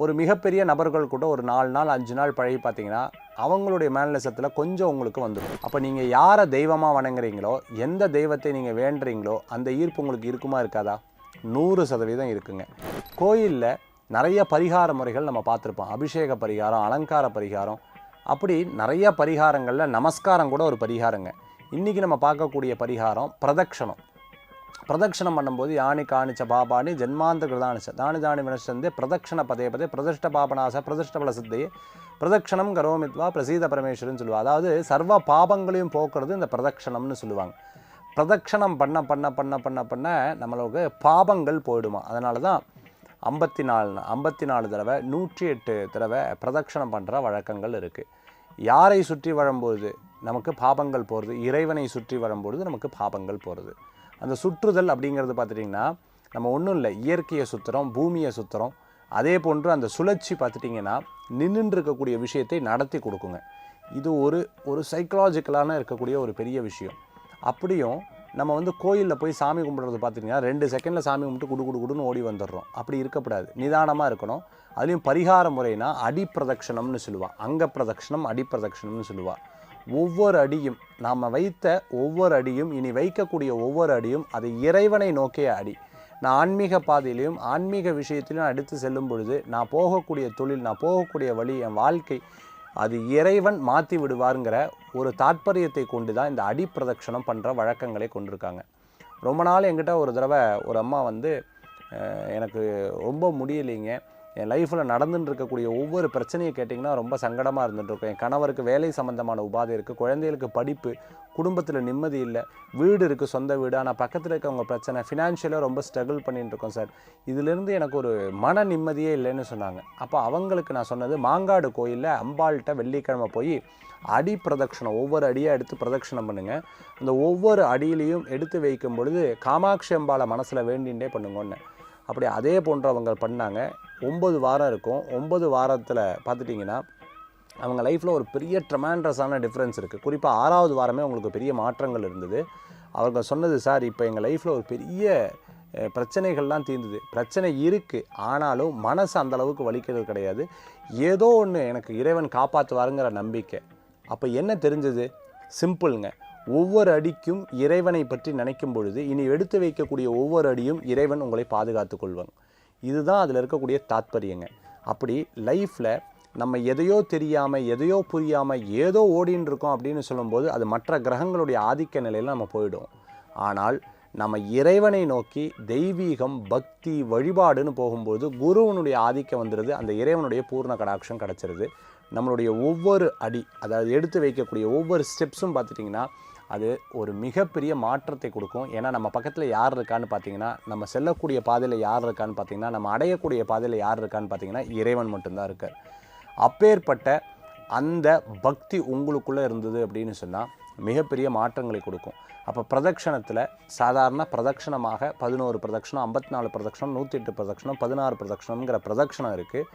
ஒரு மிகப்பெரிய நபர்கள் கூட ஒரு நாலு நாள் அஞ்சு நாள் பழகி பார்த்தீங்கன்னா அவங்களுடைய மேல்நசத்தில் கொஞ்சம் உங்களுக்கு வந்துடும். அப்போ நீங்கள் யாரை தெய்வமாக வணங்குறீங்களோ எந்த தெய்வத்தை நீங்கள் வேண்டுறீங்களோ அந்த ஈர்ப்பு உங்களுக்கு இருக்குமா இருக்காதா? நூறு சதவீதம் இருக்குங்க. கோயிலில் நிறைய பரிகார முறைகள் நம்ம பார்த்துருப்போம். அபிஷேக பரிகாரம் அலங்கார பரிகாரம். அப்படி நிறைய பரிகாரங்களில் நமஸ்காரம் கூட ஒரு பரிகாரங்க. இன்றைக்கி நம்ம பார்க்கக்கூடிய பரிகாரம் பிரதக்ஷணம். பிரதட்சிணம் பண்ணும்போது யானி காணிச்ச பாபானி ஜென்மாந்த கிருதானிச்ச தானி தானி வினசந்தே பிரதட்சிண பதே பதே பிரதிஷ்ட பாபநாச பிரதிஷ்ட பல சித்தையே பிரதக்ஷணம் கரோமித்வா பிரசீத பரமேஸ்வரன் சொல்லுவாள் அதாவது சர்வ பாபங்களையும் போக்குறது இந்த பிரதட்சணம்னு சொல்லுவாங்க. பிரதட்சணம் பண்ண பண்ண பண்ண பண்ண பண்ண நம்மளுக்கு பாபங்கள் போயிடுமா. அதனால தான் ஐம்பத்தி நாலு ஐம்பத்தி நாலு தடவை நூற்றி எட்டு தடவை பிரதட்சணம் பண்ணுற வழக்கங்கள் இருக்குது யாரை சுற்றி வரும்போது நமக்கு பாபங்கள் போகிறது இறைவனை சுற்றி வரும்பொழுது நமக்கு பாபங்கள் போகிறது அந்த சுற்றுதல் அப்படிங்கிறது பார்த்துட்டிங்கன்னா நம்ம ஒன்றும் இல்லை. இயற்கையை சுற்றுறோம் பூமியை சுற்றுறோம் அதே போன்று அந்த சுழற்சி பார்த்துட்டிங்கன்னா நின்று இருக்கக்கூடிய விஷயத்தை நடத்தி கொடுக்குங்க. இது ஒரு ஒரு சைக்கலாஜிக்கலான இருக்கக்கூடிய ஒரு பெரிய விஷயம். அப்படியும் நம்ம வந்து கோயிலில் போய் சாமி கும்பிட்றது பார்த்திங்கன்னா ரெண்டு செகண்டில் சாமி கும்பிட்டு குடு குடு குடுன்னு ஓடி வந்துடுறோம். அப்படி இருக்கக்கூடாது. நிதானமாக இருக்கணும். அதுலேயும் பரிகார முறைனா அடிப்பிரதட்சணம்னு சொல்லுவாள் அங்க பிரதட்சணம் அடிப்பிரதட்சணம்னு சொல்லுவாள் ஒவ்வொரு அடியும் நாம் வைத்த ஒவ்வொரு அடியும் இனி வைக்கக்கூடிய ஒவ்வொரு அடியும் அது இறைவனை நோக்கிய அடி. நான் ஆன்மீக பாதையிலையும் ஆன்மீக விஷயத்திலையும் எடுத்து செல்லும் பொழுது நான் போகக்கூடிய தொழில் நான் போகக்கூடிய வழி என் வாழ்க்கை அது இறைவன் மாற்றி விடுவாருங்கிற ஒரு தாற்பயத்தை கொண்டு தான் இந்த அடி பிரதட்சணம் பண்ணுற வழக்கங்களை கொண்டிருக்காங்க. ரொம்ப நாள் என்கிட்ட ஒரு தடவை ஒரு அம்மா வந்து எனக்கு ரொம்ப முடியலைங்க. என் லைஃப்பில் நடந்துட்டு இருக்கக்கூடிய ஒவ்வொரு பிரச்சனையை கேட்டிங்கன்னா ரொம்ப சங்கடமாக இருந்துகிட்டு இருக்கும் என் கணவருக்கு வேலை சம்மந்தமான உபாதை இருக்குது குழந்தைகளுக்கு படிப்பு குடும்பத்தில் நிம்மதி இல்லை வீடு இருக்குது சொந்த வீடு ஆனால் பக்கத்தில் இருக்கவங்க பிரச்சனை ஃபினான்ஷியலாக ரொம்ப ஸ்ட்ரகிள் பண்ணிகிட்டு இருக்கோம் சார் இதிலேருந்து எனக்கு ஒரு மன நிம்மதியே இல்லைன்னு சொன்னாங்க. அப்போ அவங்களுக்கு நான் சொன்னது மாங்காடு கோயிலில் அம்பாள்கிட்ட வெள்ளிக்கிழமை போய் அடி பிரதட்சணம் ஒவ்வொரு அடியாக எடுத்து பிரதட்சணம் பண்ணுங்கள் அந்த ஒவ்வொரு அடியிலையும் எடுத்து வைக்கும் பொழுது காமாட்சி அம்பாளை மனசில் வேண்டிகிட்டே பண்ணுங்கன்னு. அப்படி அதே போன்று அவங்க பண்ணாங்க. ஒம்பது வாரம் இருக்கும். ஒம்பது வாரத்தில் பார்த்துட்டிங்கன்னா அவங்க லைஃப்பில் ஒரு பெரிய ட்ரமாண்டஸான டிஃப்ரென்ஸ் இருக்குது குறிப்பாக ஆறாவது வாரமே அவங்களுக்கு பெரிய மாற்றங்கள் இருந்தது. அவங்க சொன்னது சார் இப்போ எங்கள் லைஃப்பில் ஒரு பெரிய பிரச்சனைகள்லாம் தீர்ந்தது. பிரச்சனை இருக்குது ஆனாலும் மனசு அந்த அளவுக்கு வலிக்கிறது கிடையாது. ஏதோ ஒன்று எனக்கு இறைவன் காப்பாற்றுவாருங்கிற நம்பிக்கை. அப்போ என்ன தெரிஞ்சது? சிம்பிளுங்க. ஒவ்வொரு அடிக்கும் இறைவனை பற்றி நினைக்கும் பொழுது இனி எடுத்து வைக்கக்கூடிய ஒவ்வொரு அடியும் இறைவன் உங்களை பாதுகாத்து கொள்வாங்க இதுதான் அதில் இருக்கக்கூடிய தாத்பரியங்க. அப்படி லைஃப்பில் நம்ம எதையோ தெரியாமல் எதையோ புரியாமல் ஏதோ ஓடின்னு இருக்கோம் அப்படின்னு சொல்லும்போது அது மற்ற கிரகங்களுடைய ஆதிக்க நிலையில் நம்ம போயிடும் ஆனால் நம்ம இறைவனை நோக்கி தெய்வீகம் பக்தி வழிபாடுன்னு போகும்போது குருவனுடைய ஆதிக்கம் வந்துடுது அந்த இறைவனுடைய பூர்ண கடாட்சம் கிடச்சிருது. நம்மளுடைய ஒவ்வொரு அடி அதாவது எடுத்து வைக்கக்கூடிய ஒவ்வொரு ஸ்டெப்ஸும் பார்த்துட்டிங்கன்னா அது ஒரு மிகப்பெரிய மாற்றத்தை கொடுக்கும். ஏன்னா நம்ம பக்கத்தில் யார் இருக்கான்னு பார்த்தீங்கன்னா நம்ம செல்லக்கூடிய பாதையில் யார் இருக்கான்னு பார்த்தீங்கன்னா நம்ம அடையக்கூடிய பாதையில் யார் இருக்கான்னு பார்த்தீங்கன்னா இறைவன் மட்டும்தான் இருக்கார். அப்பேற்பட்ட அந்த பக்தி உங்களுக்குள்ளே இருந்தது அப்படின்னு சொன்னால் மிகப்பெரிய மாற்றங்களை கொடுக்கும். அப்போ பிரதட்சணத்தில் சாதாரண பிரதட்சணமாக பதினோரு பிரதட்சணம் ஐம்பத்தி நாலு பிரதட்சணம் நூற்றி எட்டு பிரதட்சணம் பதினாறு பிரதட்சணம்ங்கிற பிரதட்சணம் இருக்குது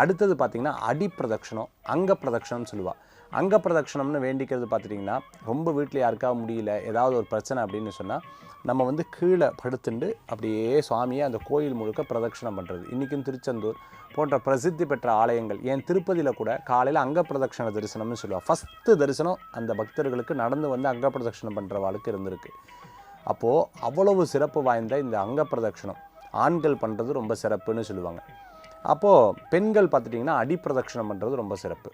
அடுத்தது பார்த்திங்கன்னா அடி பிரதட்சணம் அங்க பிரதட்சணம்னு சொல்லுவாள் அங்க பிரதட்சணம்னு வேண்டிக்கிறது பார்த்துட்டிங்கன்னா ரொம்ப வீட்டில் யாருக்கா முடியல ஏதாவது ஒரு பிரச்சனை அப்படின்னு சொன்னால் நம்ம வந்து கீழே படுத்துண்டு அப்படியே சுவாமியை அந்த கோயில் முழுக்க பிரதட்சணம் பண்ணுறது இன்றைக்கும் திருச்செந்தூர் போன்ற பிரசித்தி பெற்ற ஆலயங்கள் ஏன் திருப்பதியில் கூட காலையில் அங்க பிரதட்சண தரிசனம்னு சொல்லுவாள் ஃபஸ்ட்டு தரிசனம் அந்த பக்தர்களுக்கு நடந்து வந்து அங்க பிரதட்சணம் பண்ணுறவாளுக்கு இருந்திருக்கு. அப்போது அவ்வளவு சிறப்பு வாய்ந்த இந்த அங்க பிரதட்சணம் ஆண்கள் பண்ணுறது ரொம்ப சிறப்புன்னு சொல்லுவாங்க. அப்போது பெண்கள் பார்த்துட்டிங்கன்னா அடிப்பிரதட்சணம் பண்ணுறது ரொம்ப சிறப்பு.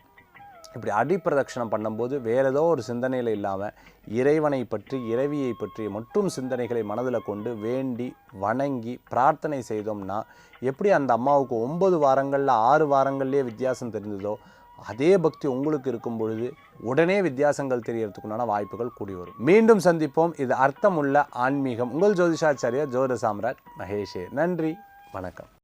இப்படி அடிப்பிரதட்சணம் பண்ணும்போது வேறு ஏதோ ஒரு சிந்தனையில் இல்லாமல் இறைவனை பற்றி இறைவியை பற்றி மட்டும் சிந்தனைகளை மனதில் கொண்டு வேண்டி வணங்கி பிரார்த்தனை செய்தோம்னா எப்படி அந்த அம்மாவுக்கு ஒன்பது வாரங்களில் ஆறு வாரங்கள்லேயே வித்தியாசம் தெரிந்ததோ அதே பக்தி உங்களுக்கு இருக்கும் பொழுது உடனே வித்தியாசங்கள் தெரியறதுக்குண்டான வாய்ப்புகள் கூடி வரும். மீண்டும் சந்திப்போம். இது அர்த்தமுள்ள ஆன்மீகம். உங்கள் ஜோதிஷாச்சாரியர் ஜோத சாம்ராட் மகேஷே. நன்றி. வணக்கம்.